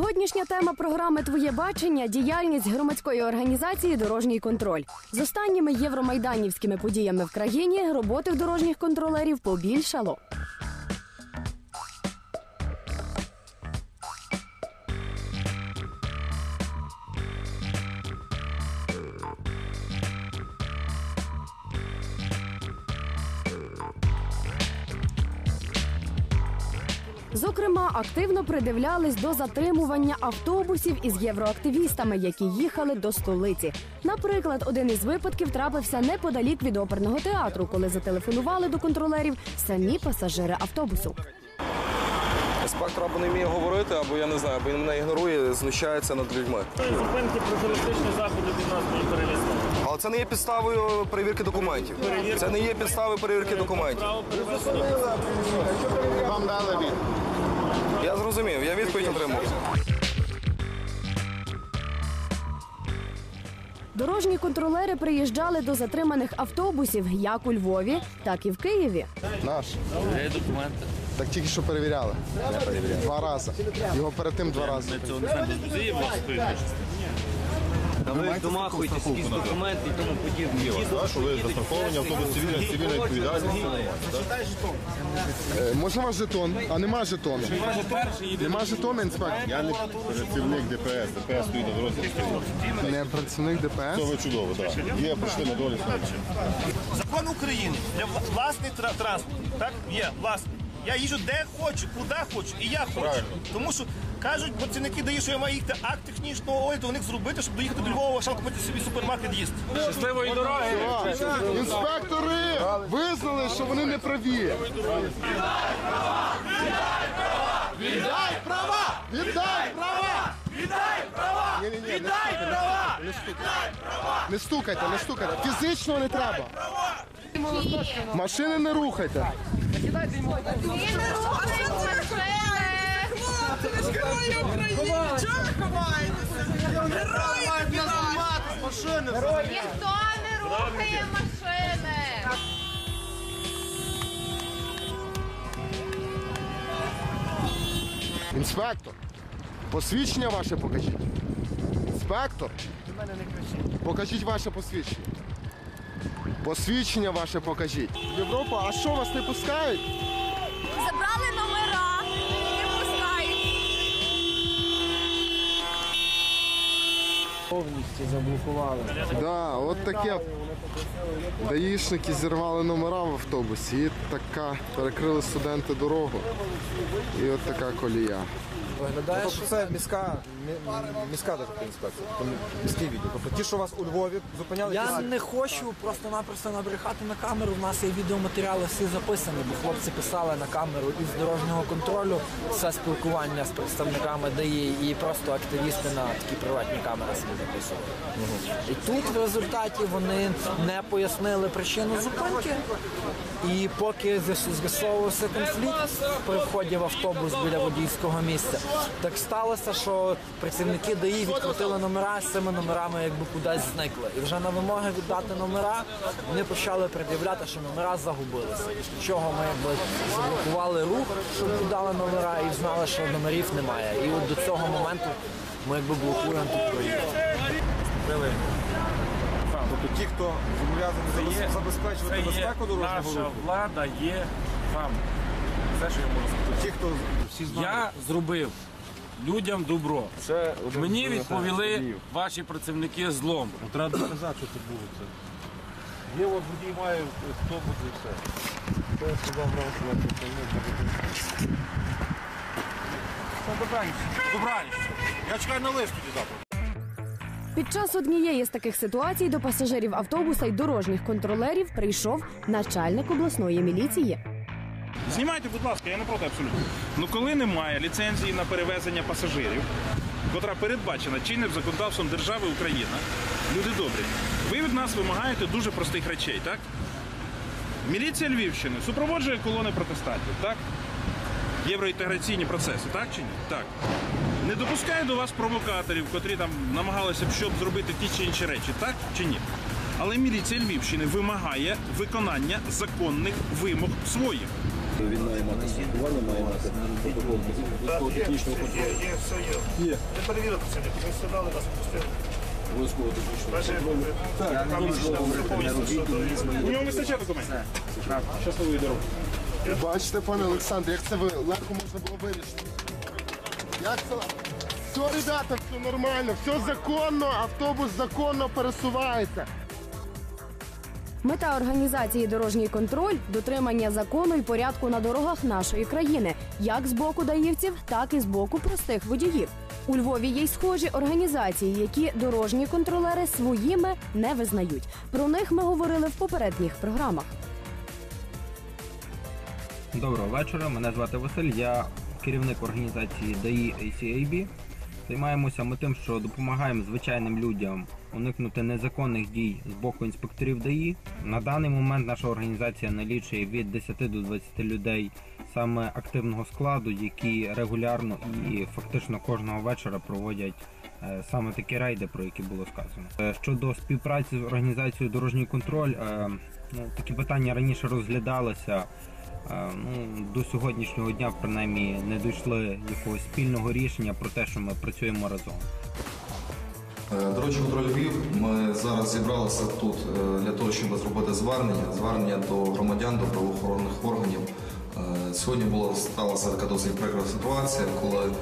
Сьогоднішня тема програми Твоє бачення діяльність громадської організації Дорожній контроль з останніми євромайданівськими подіями в країні роботи дорожніх контролерів побільшало. Зокрема, активно придивлялись до затримування автобусів із євроактивістами, які їхали до столиці. Наприклад, один із випадків трапився неподалік від оперного театру, коли зателефонували до контролерів самі пасажири автобусу. Інспектор або не вміє говорити, або я не знаю, або він мене ігнорує, знущається над людьми. Зупинки профілактичні заходи від нас будуть перелізти. Але це не є підставою перевірки документів. Це не є підставою перевірки документів. Вам дали від. Я зрозумів, я відповідь отримав. Дорожні контролери приїжджали до затриманих автобусів як у Львові, так і в Києві. Наш. документи. Так тільки що перевіряли. Два рази. Його перед тим два рази. Цього не ви домахуєтесь, якісь документи і тому подібне. Що ви застраховані, автобус цивільна, цивільна відповідальність. Е, ваш жетон, а нема жетону. Нема жетону, інспектор. Я не працівник ДПС, ДПС стоїть на дорозі. Не працівник Це ДПС. ви чудово, так. Є, прийшли на долі. Закон України для вла- власний тра- транспорт. Так є власний. Я їжджу де хочу, куди хочу, і я хочу. Правильно. Тому що кажуть працівники дають, що я маю їхати акт технічного огляду у них зробити, щоб доїхати до Львова, шалку купити собі супермаркет їсти. Щасливої дороги! Інспектори визнали, що вони не праві. Віддай права! Віддай права! Віддай права! Віддай права! Не стукайте, не стукайте. Фізично не треба. Машини не рухайте. Ніхто не рухає машини. Інспектор, посвідчення ваше покажіть. Інспектор. Покажіть ваше посвідчення. Посвідчення ваше покажіть. Європа, а що вас не пускають? Да, от таке. Даїшники зірвали номера в автобусі і така перекрили студенти дорогу. І от така колія. Виглядає, тобто це міська, мі- міська така інспекція, тобто міський відділ. Тобто ті, що вас у Львові зупиняли, Я не хочу просто-напросто набрехати на камеру. У нас є відеоматеріали всі записані, бо хлопці писали на камеру із дорожнього контролю все спілкування з представниками ДАІ і просто активісти на такі приватні камери собі записували. І тут в результаті вони не пояснили причину зупинки. І поки з'яс- з'ясовувався конфлікт при вході в автобус біля водійського місця, так сталося, що працівники ДАІ відкрутили номера з цими номерами, якби кудись зникли. І вже на вимоги віддати номера вони почали пред'являти, що номера загубилися. Чого ми якби заблокували рух, щоб віддали номера, і знали, що номерів немає. І от до цього моменту ми якби блокуємо тут проїзд. тобто ті, хто зобов'язані забезпечувати безпеку дорожнього Наша влада є вам. Все, що я можу сказати. Хто всі знають. Я зробив людям добро. Це Мені відповіли ваші працівники злом. Треба доказати, що це було це. Є от водій має, хто буде і все. Це я сказав що це Добраніч. Добраніч. Я чекаю на лист тоді завтра. Під час однієї з таких ситуацій до пасажирів автобуса й дорожніх контролерів прийшов начальник обласної міліції. Знімайте, будь ласка, я не проти абсолютно. Ну коли немає ліцензії на перевезення пасажирів, котра передбачена чинним законодавством держави Україна, люди добрі, ви від нас вимагаєте дуже простих речей, так? Міліція Львівщини супроводжує колони протестантів, так? Євроінтеграційні процеси, так чи ні? Так. Не допускає до вас провокаторів, котрі там намагалися б щоб зробити ті чи інші речі, так чи ні? Але міліція Львівщини вимагає виконання законних вимог своїх. Він має мати страхування, має мати протокол військово-технічного контролю. Є, все є. Є. Не перевірити це, ми сідали, нас пустили. Обов'язково технічного Перше, контролю. так, там повністю. У нього вистачає документів. Щасливої дороги. Бачите, пане Олександр, як це ви легко можна було вирішити. Як це? Все, ребята, все нормально, все законно, автобус законно пересувається. Мета організації дорожній контроль дотримання закону і порядку на дорогах нашої країни, як з боку даївців, так і з боку простих водіїв. У Львові є й схожі організації, які дорожні контролери своїми не визнають. Про них ми говорили в попередніх програмах. Доброго вечора. Мене звати Василь. Я керівник організації ДАІ ACAB. Займаємося ми тим, що допомагаємо звичайним людям уникнути незаконних дій з боку інспекторів ДАІ. На даний момент наша організація налічує від 10 до 20 людей саме активного складу, які регулярно і фактично кожного вечора проводять е, саме такі рейди, про які було сказано. Е, Щодо співпраці з організацією дорожній контроль, е, ну, такі питання раніше розглядалися. Е, Ну, до сьогоднішнього дня, принаймні, не дійшли якогось спільного рішення про те, що ми працюємо разом. Е, Дорожній контроль Львів. Ми зараз зібралися тут е, для того, щоб зробити звернення, звернення до громадян, до правоохоронних органів. Сьогодні була сталася така досить прикра ситуація, коли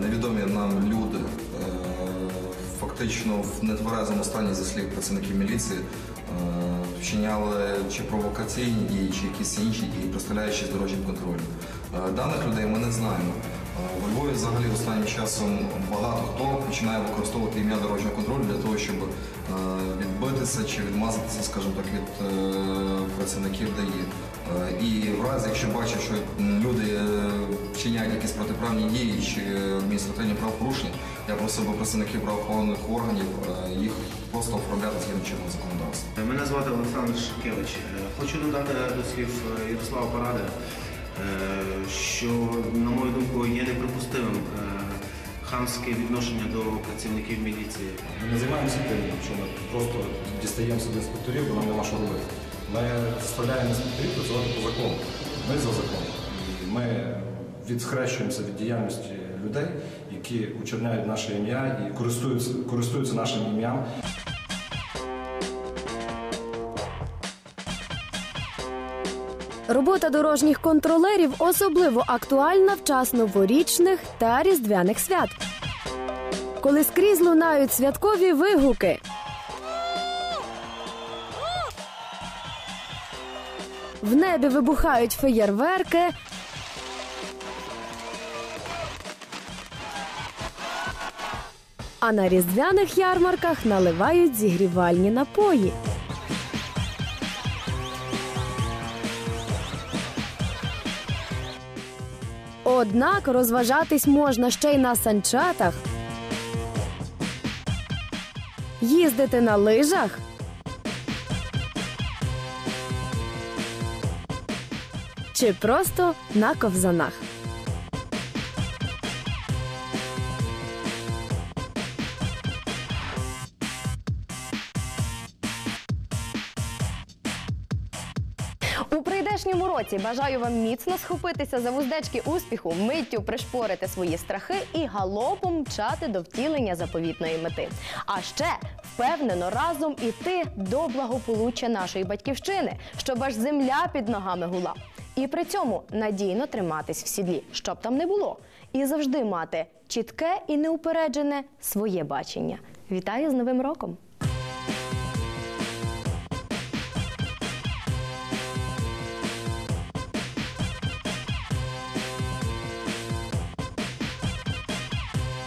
невідомі нам люди фактично в нетверезому стані, зі слів працівників міліції, вчиняли чи провокаційні дії, чи якісь інші дії, представляючи дорожнім контролем. Е, Даних людей ми не знаємо. У Львові взагалі останнім часом багато хто починає використовувати ім'я дорожнього контролю для того, щоб е, відбитися чи відмазатися, скажімо так, від е, працівників ДАІ. Е, І в разі, якщо бачать, що люди вчиняють якісь протиправні дії чи адміністративні правопорушення, я просив би представників правоохоронних органів їх просто оформляти згідно чинного законодавства. Мене звати Олександр Шкевич. Хочу додати до слів Ярослава Паради, що, на мою думку, є неприпустимим е, хамське відношення до працівників міліції. Ми не займаємося тим, що ми просто дістаємося до інспекторів, бо нам нема що робити. Ми заставляємо інспекторів працювати по закону. Ми за закон. Ми відхрещуємося від діяльності людей, які учерняють наше ім'я і користуються, користуються нашим ім'ям. Робота дорожніх контролерів особливо актуальна в час новорічних та різдвяних свят. Коли скрізь лунають святкові вигуки. В небі вибухають феєрверки. А на різдвяних ярмарках наливають зігрівальні напої. Однак розважатись можна ще й на санчатах, їздити на лижах. Чи просто на ковзанах. Році бажаю вам міцно схопитися за вуздечки успіху, миттю пришпорити свої страхи і галопом мчати до втілення заповітної мети. А ще впевнено разом іти до благополуччя нашої батьківщини, щоб аж земля під ногами гула. І при цьому надійно триматись в сідлі, щоб там не було, і завжди мати чітке і неупереджене своє бачення. Вітаю з Новим роком!